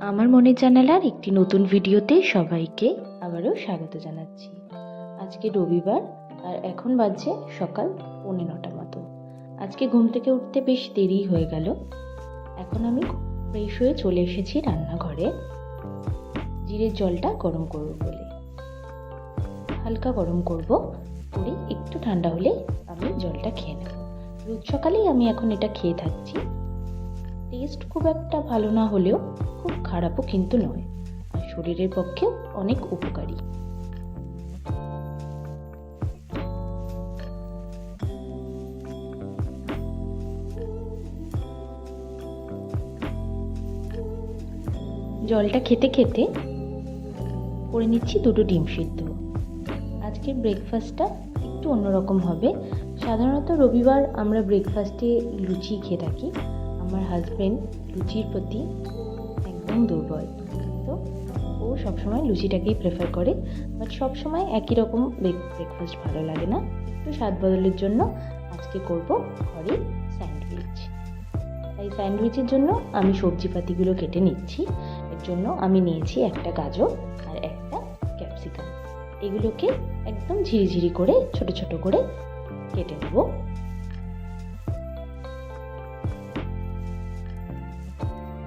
আমার মনের জানালার একটি নতুন ভিডিওতে সবাইকে আবারও স্বাগত জানাচ্ছি। আজকে রবিবার আর এখন বাজছে সকাল পৌনে নটা মতো। আজকে ঘুম থেকে উঠতে বেশ দেরি হয়ে গেল। এখন আমি ফ্রেশ হয়ে চলে এসেছি রান্নাঘরে। জিরের জলটা গরম করব বলে। হালকা গরম করব, করে একটু ঠান্ডা হলে আমি জলটা খেয়ে নেব। রোজ সকালেই আমি এখন এটা খেয়ে থাকছি। টেস্ট খুব একটা ভালো না হলেও খুব খারাপও কিন্তু নয়। শরীরের পক্ষে অনেক উপকারী। জলটা খেতে খেতে করে নিচ্ছি দুটো ডিম সিদ্ধ। আজকের ব্রেকফাস্টটা একটু অন্যরকম হবে। সাধারণত রবিবার আমরা ব্রেকফাস্টে লুচি খেয়ে থাকি। আমার হাজব্যান্ড লুচির প্রতি একদম দুর্বল। তো ও সবসময় লুচিটাকেই প্রেফার করে বাট সবসময় একই রকম ব্রেকফাস্ট ভালো লাগে না। একটু স্বাদ বদলের জন্য আজকে করব ঘরে স্যান্ডউইচ তাই স্যান্ডউইচের জন্য আমি সবজিপাতিগুলো কেটে নিচ্ছি। এর জন্য আমি নিয়েছি একটা গাজর আর একটা ক্যাপসিকাম এগুলোকে একদম ঝিরিঝিরি করে, ছোট ছোট করে কেটে নেব।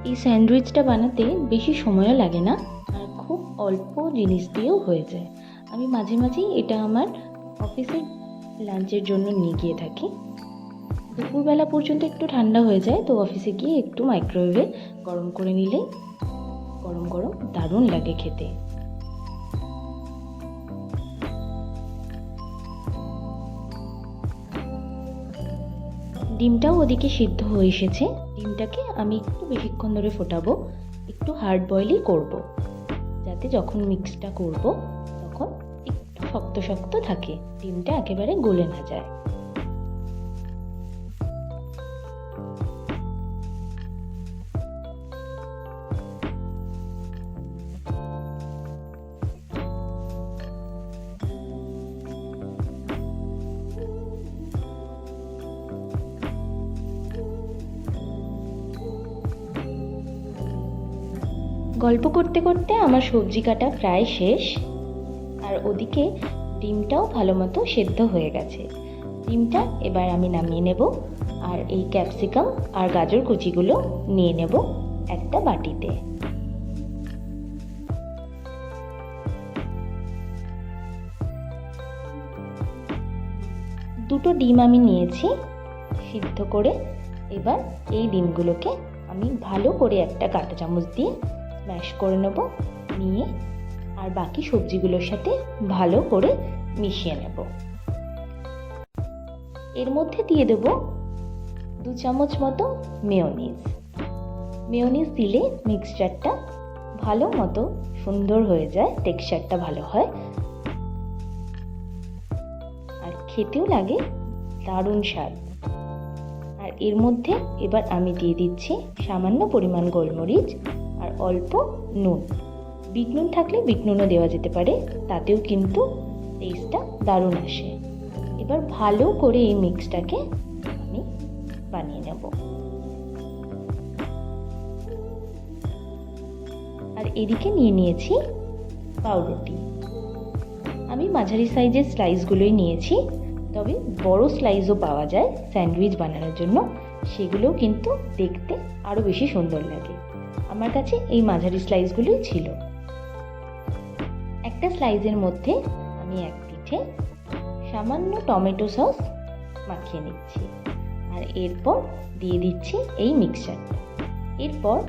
এই স্যান্ডউইচটা বানাতে বেশি সময়ও লাগে না, আর খুব অল্প জিনিস দিয়েও হয়ে যায়। আমি মাঝে মাঝেই এটা আমার অফিসের লাঞ্চের জন্য নিয়ে গিয়ে থাকি। দুপুরবেলা পর্যন্ত একটু ঠান্ডা হয়ে যায়, তো অফিসে গিয়ে একটু মাইক্রোওয়েভে গরম করে নিলে গরম গরম দারুণ লাগে খেতে। ডিমটাও ওদিকে সিদ্ধ হয়ে এসেছে। ডিমটাকে আমি একটু বেশিক্ষণ ধরে ফোটাবো, একটু হার্ড বয়েলই করব। যাতে যখন মিক্সটা করব, তখন একটু শক্ত শক্ত থাকে, ডিমটা একেবারে গলে না যায় গল্প করতে করতে আমার সবজি কাটা প্রায় শেষ। আর ওদিকে ডিমটাও ভালো মতো সেদ্ধ হয়ে গেছে। ডিমটা এবার আমি নামিয়ে নেব, আর এই ক্যাপসিকাম আর গাজর কুচিগুলো নিয়ে নেব একটা বাটিতে। দুটো ডিম আমি নিয়েছি, সিদ্ধ করে এবার এই ডিমগুলোকে আমি ভালো করে একটা কাঁটা চামচ দিয়ে স্ম্যাশ করে নেব, নিয়ে আর বাকি সবজিগুলোর সাথে ভালো করে মিশিয়ে নেব। এর মধ্যে দিয়ে দেব দু চামচ মতো মেয়োনিজ মেয়োনিজ দিলে মিক্সচারটা ভালো মতো সুন্দর হয়ে যায় টেক্সচারটা ভালো হয়। আর খেতেও লাগে দারুণ স্বাদ। আর এর মধ্যে এবার আমি দিয়ে দিচ্ছি সামান্য পরিমাণ গোলমরিচ অল্প নুন। বিট নুন থাকলে বিট নুনও দেওয়া যেতে পারে, তাতেও কিন্তু টেস্টটা দারুণ আসে। এবার ভালো করে এই মিক্সটাকে আমি বানিয়ে নেব। আর এদিকে নিয়ে নিয়েছি পাউরুটি। আমি মাঝারি সাইজের স্লাইসগুলোই নিয়েছি, তবে বড় স্লাইসও পাওয়া যায় স্যান্ডউইচ বানানোর জন্য। সেগুলোও কিন্তু দেখতে আরও বেশি সুন্দর লাগে। আমার কাছে এই মাঝারি স্লাইসগুলোই ছিল। একটা স্লাইসের মধ্যে আমি এক পিঠে সামান্য টমেটো সস মাখিয়ে নিচ্ছি। আর এরপর দিয়ে দিচ্ছি এই মিক্সচারটা এরপর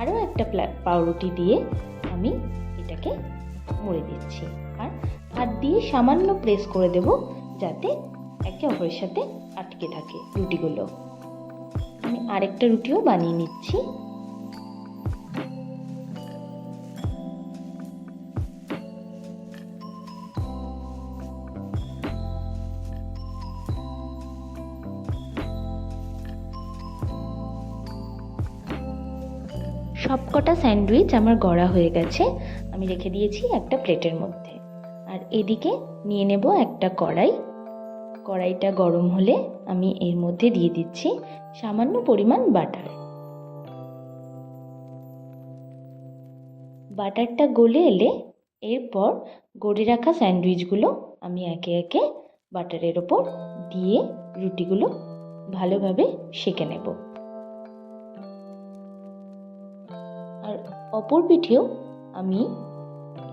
আরও একটা পাউরুটি দিয়ে আমি এটাকে মুড়ে দিচ্ছি। আর হাত দিয়ে সামান্য প্রেস করে দেব যাতে একে অপরের সাথে আটকে থাকে রুটিগুলো। আমি আরেকটা রুটিও বানিয়ে নিচ্ছি। স্যান্ডউইচ আমার গড়া হয়ে গেছে। আমি রেখে দিয়েছি একটা প্লেটের মধ্যে। আর এদিকে নিয়ে নেব একটা কড়াই। কড়াইটা গরম হলে আমি এর মধ্যে দিয়ে দিচ্ছি সামান্য পরিমাণ বাটার। বাটারটা গলে এলে এরপর গড়ে রাখা স্যান্ডউইচগুলো আমি একে একে বাটারের ওপর দিয়ে রুটিগুলো ভালোভাবে সেঁকে নেব। আর অপর পিঠেও আমি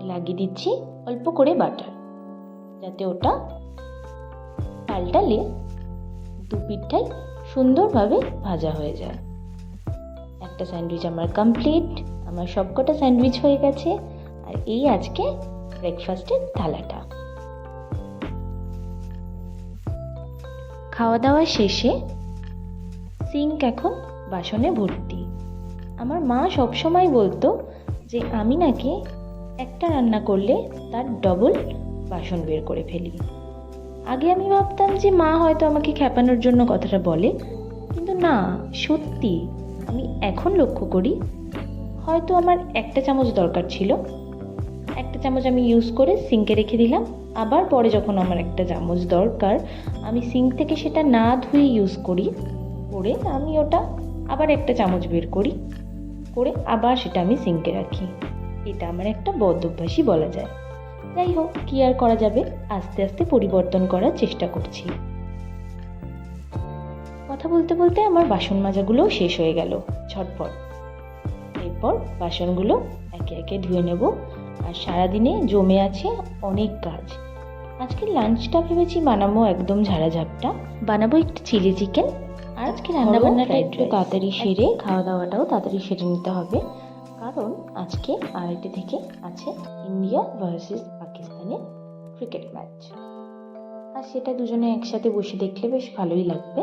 লাগিয়ে দিচ্ছি অল্প করে বাটার, যাতে ওটা পাল্টালে দু পিঠটাই সুন্দরভাবে ভাজা হয়ে যায়। একটা স্যান্ডউইচ আমার কমপ্লিট আমার সবকটা স্যান্ডউইচ হয়ে গেছে, আর এই আজকে ব্রেকফাস্টের থালাটা। খাওয়া দাওয়া শেষে সিঙ্ক এখন বাসনে ভর্তি। আমার মা সবসময় বলতো যে আমি নাকি একটা রান্না করলে তার ডবল বাসন বের করে ফেলি। আগে আমি ভাবতাম যে মা হয়তো আমাকে খ্যাপানোর জন্য কথাটা বলে, কিন্তু না, সত্যি, আমি এখন লক্ষ্য করি, হয়তো আমার একটা চামচ দরকার ছিল। একটা চামচ আমি ইউজ করে সিঙ্কে রেখে দিলাম। আবার পরে যখন আমার একটা চামচ দরকার, আমি সিঙ্ক থেকে সেটা না ধুয়ে ইউজ করি, করে আমি ওটা আবার একটা চামচ বের করি। করে আবার সেটা আমি সিঙ্কে রাখি। এটা আমার একটা বদ অভ্যাসই বলা যায়। যাই হোক, কী আর করা যাবে? আস্তে আস্তে পরিবর্তন করার চেষ্টা করছি। কথা বলতে বলতে আমার বাসন মাজাগুলোও শেষ হয়ে গেল। ঝটপট। এরপর বাসনগুলো একে একে ধুয়ে নেব। আর সারাদিনে জমে আছে অনেক কাজ। আজকে লাঞ্চটা ভেবেছি বানাবো একদম ঝাড়াঝাপটা। বানাবো একটু চিলি চিকেন আজকে রান্নাবান্নাটা একটু তাড়াতাড়ি সেরে খাওয়া দাওয়াটাও তাড়াতাড়ি সেরে নিতে হবে। কারণ আজকে আড়াইটে থেকে আছে ইন্ডিয়া ভার্সেস পাকিস্তানের ক্রিকেট ম্যাচ। আর সেটা দুজনে একসাথে বসে দেখলে বেশ ভালোই লাগবে।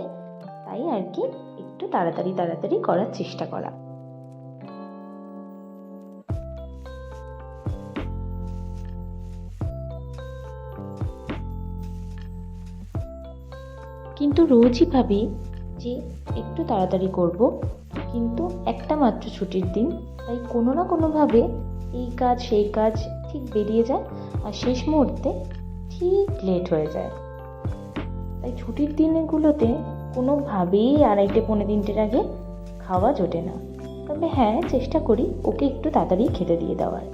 তাই আর কি একটু তাড়াতাড়ি তাড়াতাড়ি করার চেষ্টা করা। কিন্তু রোজই ভাবি যে একটু তাড়াতাড়ি করব, কিন্তু একটা মাত্র ছুটির দিন, তাই কোনো না কোনোভাবে এই কাজ, সেই কাজ ঠিক বেরিয়ে যায় আর শেষ মুহূর্তে ঠিক লেট হয়ে যায়। তাই ছুটির দিনগুলোতে কোনোভাবেই আড়াইটে, পৌনে তিনটের আগে খাওয়া জোটে না। তবে হ্যাঁ চেষ্টা করি ওকে একটু তাড়াতাড়ি খেতে দিয়ে দেওয়ার।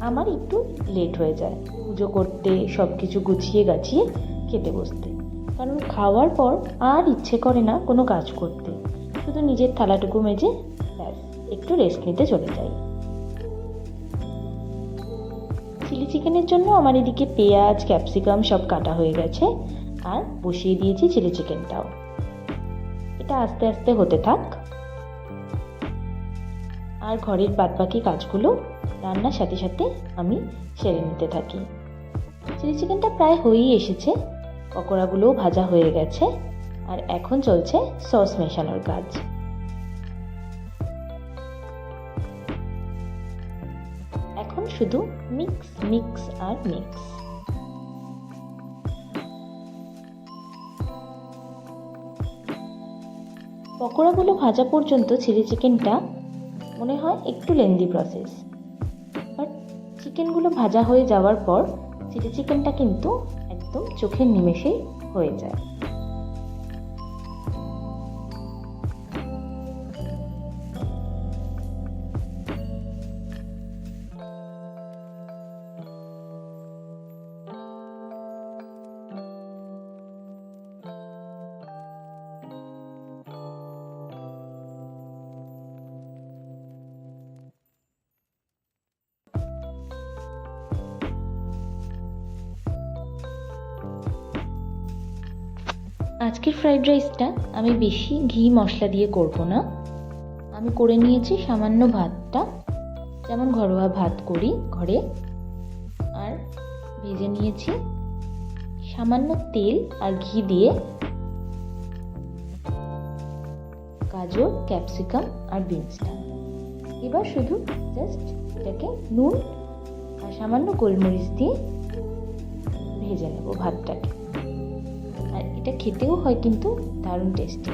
আমার একটু লেট হয়ে যায়। পুজো করতে সব কিছু গুছিয়ে গাছিয়ে খেতে বসতে। কারণ খাওয়ার পর আর ইচ্ছে করে না কোনো কাজ করতে। শুধু নিজের থালাটুকু মেজে ব্যাস, একটু রেস্ট নিতে চলে যাই। চিলি চিকেনের জন্য আমার এদিকে পেঁয়াজ ক্যাপসিকাম সব কাটা হয়ে গেছে আর বসিয়ে দিয়েছি চিলি চিকেনটাও এটা আস্তে আস্তে হতে থাক। আর ঘরের বাদবাকি কাজগুলো রান্নার সাথে সাথে আমি সেরে নিতে থাকি। চিলি চিকেনটা প্রায় হয়েই এসেছে। পকোড়াগুলোও ভাজা হয়ে গেছে আর এখন চলছে সস মেশানোর কাজ। এখন শুধু মিক্স মিক্স আর মিক্স। পকোড়াগুলো ভাজা পর্যন্ত চিলি চিকেনটা মনে হয় একটু লেন্দি প্রসেস বাট চিকেনগুলো ভাজা হয়ে যাওয়ার পর চিলি চিকেনটা কিন্তু একদম চোখের নিমেষেই হয়ে যায়। আজকের ফ্রাইড রাইসটা আমি বেশি ঘি মশলা দিয়ে করব না। আমি করে নিয়েছি সামান্য ভাতটা। যেমন ঘরোয়া ভাত করি ঘরে। আর ভেজে নিয়েছি সামান্য তেল আর ঘি দিয়ে। গাজর ক্যাপসিকাম আর বিনসটা এবার শুধু জাস্ট এটাকে নুন আর সামান্য গোলমরিচ দিয়ে ভেজে নেব ভাতটাকে। এটা খেতেও হয় কিন্তু দারুণ টেস্টি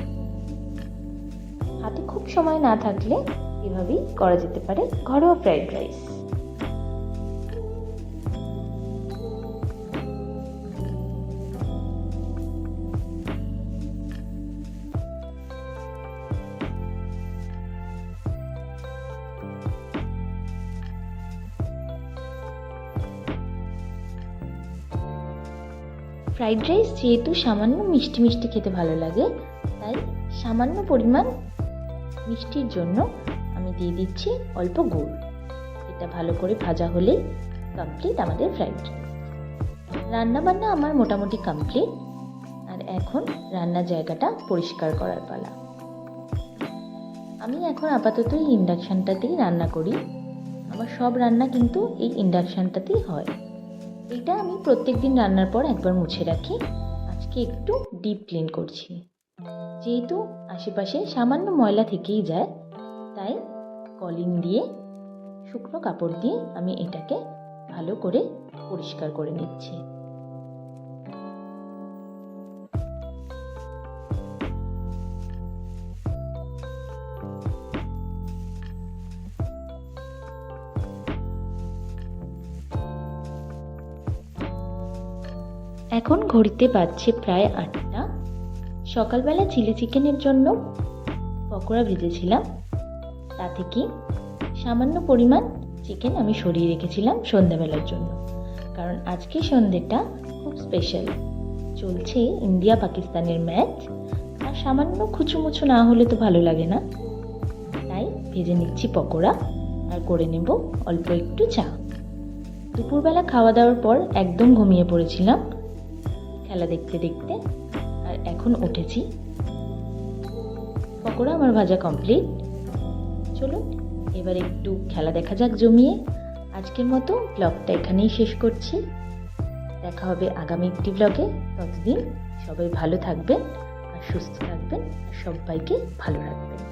হাতে খুব সময় না থাকলে এভাবেই করা যেতে পারে ঘরোয়া ফ্রাইড রাইস ফ্রাইড রাইস যেহেতু সামান্য মিষ্টি মিষ্টি খেতে ভালো লাগে, তাই সামান্য পরিমাণ মিষ্টির জন্য আমি দিয়ে দিচ্ছি অল্প গুড়। এটা ভালো করে ভাজা হলেই কমপ্লিট আমাদের ফ্রাইড রান্নাবান্না আমার মোটামুটি কমপ্লিট আর এখন রান্নার জায়গাটা পরিষ্কার করার পালা। আমি এখন আপাতত এই ইন্ডাকশানটাতেই রান্না করি। আমার সব রান্না কিন্তু এই ইন্ডাকশানটাতেই হয়। এটা আমি প্রত্যেক দিন রান্নার পর একবার মুছে রাখি। আজকে একটু ডিপ ক্লিন করছি। যেহেতু আশেপাশে সামান্য ময়লা থেকেই যায়, তাই কলিং দিয়ে শুকনো কাপড় দিয়ে আমি এটাকে ভালো করে পরিষ্কার করে নিচ্ছি। এখন ঘড়িতে বাজছে প্রায় আটটা। সকালবেলা চিলি চিকেনের জন্য পকোড়া ভেজেছিলাম। তা থেকে সামান্য পরিমাণ চিকেন আমি সরিয়ে রেখেছিলাম সন্ধ্যাবেলার জন্য। কারণ আজকে সন্ধ্যেটা খুব স্পেশাল চলছে ইন্ডিয়া পাকিস্তানের ম্যাচ আর সামান্য খুচুমুচু না হলে তো ভালো লাগে না। তাই ভেজে নিচ্ছি পকোড়া আর করে নেব অল্প একটু চা। দুপুরবেলা খাওয়া দাওয়ার পর একদম ঘুমিয়ে পড়েছিলাম। খেলা দেখতে দেখতে, আর এখন উঠেছি। পকোড়া আমার ভাজা কমপ্লিট চলুন, এবার একটু খেলা দেখা যাক জমিয়ে। আজকের মতো ব্লগটা এখানেই শেষ করছি। দেখা হবে আগামী একটি ব্লগে ততদিন সবাই ভালো থাকবেন, আর সুস্থ থাকবেন, আর সবাইকে ভালো রাখবেন।